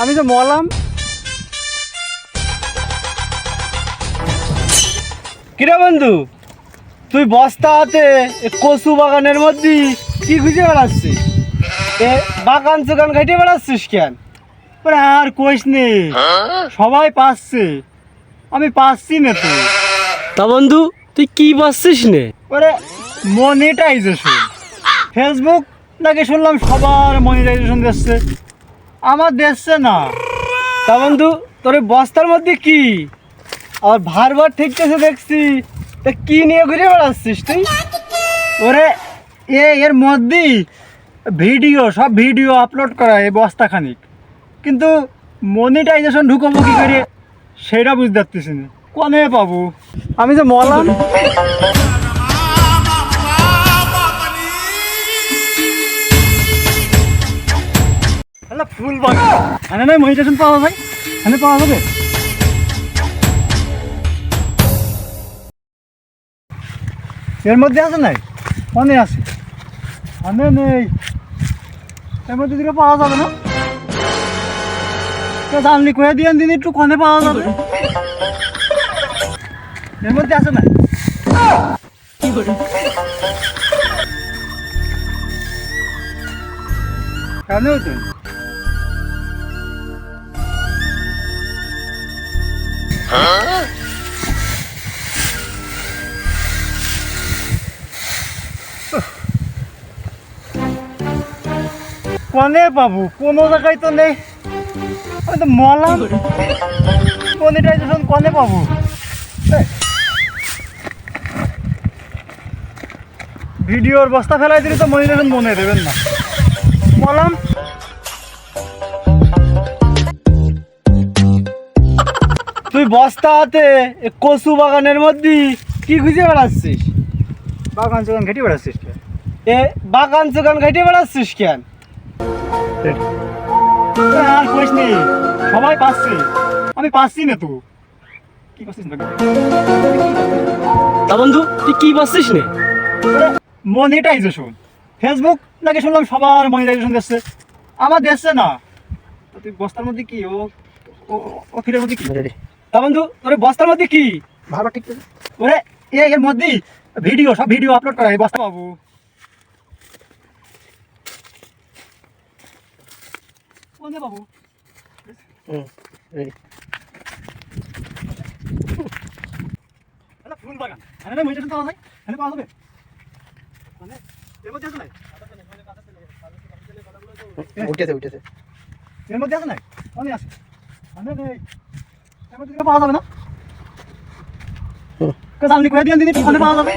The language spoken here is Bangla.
আমি তো মলাম। কিরে বন্ধু? তুই বস্তা হাতে এ কচু বাগানের মধ্যে কি খুঁজে বেড়াচ্ছিস? এ বাগান চোগান ঘাটে বেড়াচ্ছিস কেন? ওরে আর কোষ নেই সবাই পাচ্ছে। আমি পাচ্ছি না তো। তা বন্ধু তুই কি পাচ্ছিস নে? ওরে মনিটাইজেশন ফেসবুক নাকি শুনলাম সবার মনিটাইজেশন দিচ্ছে। আমার দিচ্ছে না। তা বন্ধু, তোর বস্তার মধ্যে কি? আর ভার ভার ঠিকতেছে দেখছি। তা কি নিয়ে ঘুরে বেড়াচ্ছিস তুই? ওরে, এ, এর মধ্যেই ভিডিও, সব ভিডিও আপলোড করা এই বস্তা খানিক। কিন্তু মনিটাইজেশন ঢুকবো কি করে? সেটা বুঝতে পারতেছি না। কনে পাবো? আমি যে মলাম। ফুল পাওয়া এখানে পাওয়া যাবে? এর মধ্যে আছে নাই? মনে আছে। মনে নেই। এর মধ্যে দিকে পাওয়া যাবে না? জানলি কয়ে দিয়ে দিন একটু কনে পাওয়া যাবে। এর মধ্যে আছে না কেন তুমি কনে পাবো কোনো জায়গায় তো নেই। আমি তো মলাম। মনিটাইজেশন কনে পাবো ভিডিওর বস্তা ফেলাই দিলে তো মনিটাইজেশন মনে দেবেন না। মলাম। তুই বস্তা হাতে এ কচু বাগানের মধ্যে কি খুঁজে বেড়াচ্ছিস? বাগান চোগান ঘেটে বেড়াচ্ছিস কেন? এ বাগান চোগান ঘেটে বেড়াচ্ছিস কেন? আর কইস নেই সবাই পাচ্ছে আমি পাচ্ছি না তো। কি পাচ্ছিস না তা বন্ধু তুই কি পাচ্ছিস নে? মনিটাইজেশন ফেসবুক নাকি শুনলাম সবার মনিটাইজেশন দিচ্ছে। আমার দিচ্ছে না। তুই বস্তার মধ্যে কি? ও- ও ফিরের মধ্যে কি? তা বন্ধু তোর বস্তার মধ্যে কি? ভালো ঠিক ওরে এর মধ্যে ভিডিও সব ভিডিও আপলোড করা এই বস্তা বাবু? ফুল বাগান। পাওয়া যায় এখানে পাওয়া যাবে? মানে এর মধ্যে আছে নাই? উঠেছে উঠেছে। এর মধ্যে আছে নাই? অনেক আছে। মানে এর মধ্যে পাওয়া যাবে না? জানলি কয়ে দিয়ে দিন পাওয়া যাবে।